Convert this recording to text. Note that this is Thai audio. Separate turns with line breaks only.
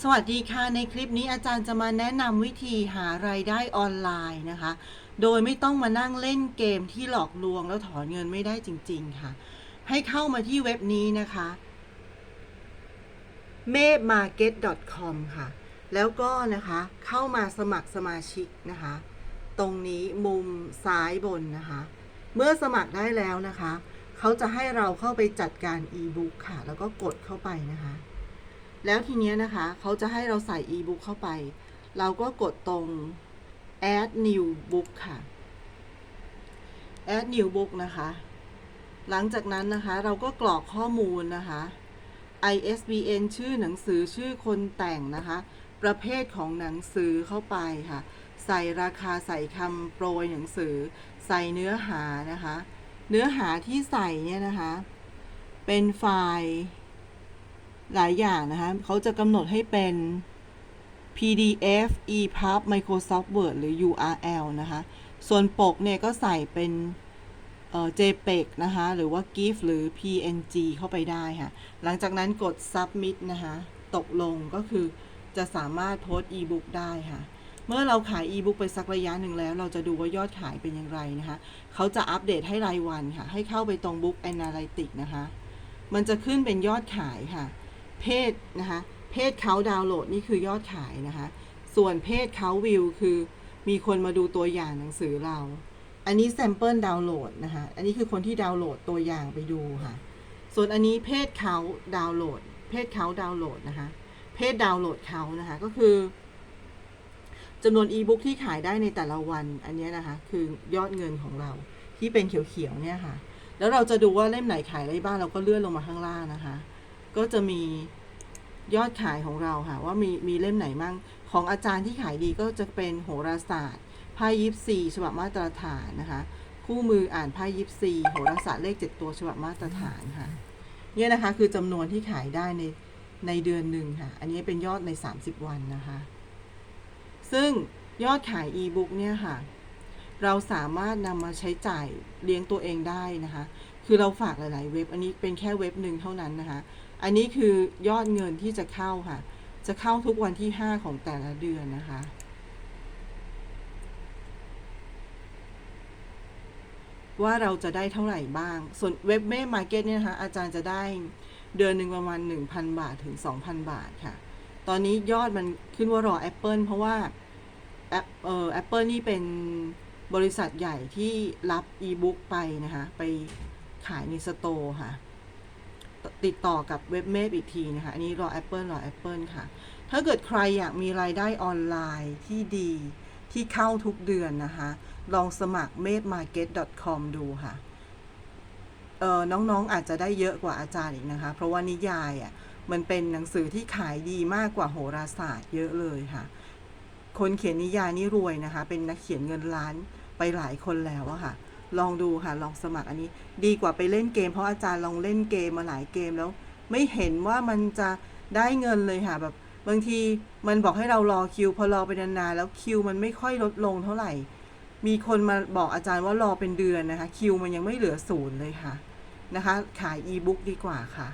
สวัสดีค่ะ ในคลิปนี้อาจารย์จะมาแนะนำวิธีหารายได้ออนไลน์นะคะ โดยไม่ต้องมานั่งเล่นเกมที่หลอกลวงแล้วถอนเงินไม่ได้จริง ๆ ค่ะ ให้เข้ามาที่เว็บนี้นะคะ m a m a r k e t c o m ค่ะ แล้วก็นะคะเข้ามาสมัครสมาชิกนะคะ ตรงนี้มุมซ้ายบนนะคะ เมื่อสมัครได้แล้วนะคะ เขาจะให้เราเข้าไปจัดการอีบุ๊กค่ะ แล้วก็กดเข้าไปนะคะ แล้วทีเนี้ยนะคะเขาจะให้เราใส่อีบุ๊กเข้าไป เราก็กดตรง add new book ค่ะ add new book นะคะ หลังจากนั้นนะคะ เราก็กรอกข้อมูลนะคะ ISBN ชื่อหนังสือชื่อคนแต่งนะคะ ประเภทของหนังสือเข้าไปค่ะ ใส่ราคาใส่คำโปรยหนังสือ ใส่เนื้อหานะคะ เนื้อหาที่ใส่เนี่ยนะคะ เป็นไฟล์ หลายอย่างนะคะเขาจะกำหนดให้เป็น PDF EPUB Microsoft Word หรือ URL นะคะ ส่วนปกเนี่ยก็ใส่เป็นเอ่อ JPEG นะคะ หรือว่า GIF หรือ PNG เข้าไปได้ค่ะ หลังจากนั้นกด Submit นะคะ ตกลงก็คือจะสามารถโพสต์ e-book ได้ค่ะ เมื่อเราขาย e-book ไปสักระยะหนึ่งแล้ว เราจะดูว่ายอดขายเป็นอย่างไรนะคะ เขาจะอัปเดตให้รายวันค่ะ ให้เข้าไปตรง Book Analytics นะคะ มันจะขึ้นเป็นยอดขายค่ะ เพศนะคะเพศเขาดาวน์โหลดนี่คือยอดขายนะคะ ส่วนเพศเขาวิวคือมีคนมาดูตัวอย่างหนังสือเรา อันนี้แซมเปิลดาวน์โหลดนะคะอันนี้คือคนที่ดาวน์โหลดตัวอย่างไปดูค่ะ ส่วนอันนี้เพศเขาดาวน์โหลด เพศเขาดาวน์โหลดนะคะ เพศดาวน์โหลดเขานะคะก็คือจำนวนอีบุ๊กที่ขายได้ในแต่ละวันอันนี้นะคะ คือยอดเงินของเราที่เป็นเขียวๆเนี่ยค่ะ แล้วเราจะดูว่าเล่มไหนขายได้บ้างเราก็เลื่อนลงมาข้างล่างนะคะ ก็จะมียอดขายของเราค่ะ ว่ามีมีเล่มไหนมั่งของอาจารย์ที่ขายดีก็จะเป็นโหราศาสตร์ไพ่ยิปซีฉบับมาตรฐานนะคะ คู่มืออ่านไพ่ยิปซีโหราศาสตร์เลขเจ็ดตัวฉบับมาตรฐานค่ะเนี่ยนะคะคือจำนวนที่ขายได้ในในเดือนหนึ่งค่ะ อันนี้เป็นยอดใน 30 วันนะคะ ซึ่งยอดขายอีบุ๊กเนี่ยค่ะ เราสามารถนำมาใช้จ่ายเลี้ยงตัวเองได้นะคะ คือเราฝากหลายๆเว็บ อันนี้เป็นแค่เว็บหนึ่งเท่านั้นนะคะ อันนี้คือยอดเงินที่จะเข้าค่ะ จะเข้าทุกวันที่ 5 ของแต่ละเดือนนะคะ ว่าเราจะได้เท่าไหร่บ้าง ส่วนเว็บเม่มาร์เก็ตเนี่ยนะคะอาจารย์จะได้เดือนหนึ่งประมาณ 1,000 บาทถึง 2,000 บาทค่ะ ตอนนี้ยอดมันขึ้นว่ารอ Apple เพราะว่าแอปเอ่อ Apple นี่เป็นบริษัทใหญ่ที่รับอีบุ๊กไปนะคะ ไป ขายในสโตร์ค่ะ ติดต่อกับเว็บเมพอีกทีนะคะ อันนี้รอ Apple รอ Apple ค่ะ ถ้าเกิดใครอยากมีรายได้ออนไลน์ที่ดีที่เข้าทุกเดือนนะคะ ลองสมัคร m a d e m a r k e t c o m ดูค่ะเออน้องๆอาจจะได้เยอะกว่าอาจารย์อีกนะคะ เพราะว่านิยายอะมันเป็นหนังสือที่ขายดีมากกว่าโหราศาสตร์เยอะเลยค่ะ คนเขียนนิยายนี่รวยนะคะ เป็นนักเขียนเงินล้านไปหลายคนแล้วอะค่ะ ลองดูค่ะ ลองสมัครอันนี้ ดีกว่าไปเล่นเกม เพราะอาจารย์ลองเล่นเกมมาหลายเกมแล้ว ไม่เห็นว่ามันจะได้เงินเลยค่ะแบบบางทีมันบอกให้เรารอคิว พอรอไปนานๆแล้วคิวมันไม่ค่อยลดลงเท่าไหร่ มีคนมาบอกอาจารย์ว่ารอเป็นเดือนนะคะ คิวมันยังไม่เหลือศูนย์เลยค่ะนะคะ ขายอีบุ๊กดีกว่าค่ะ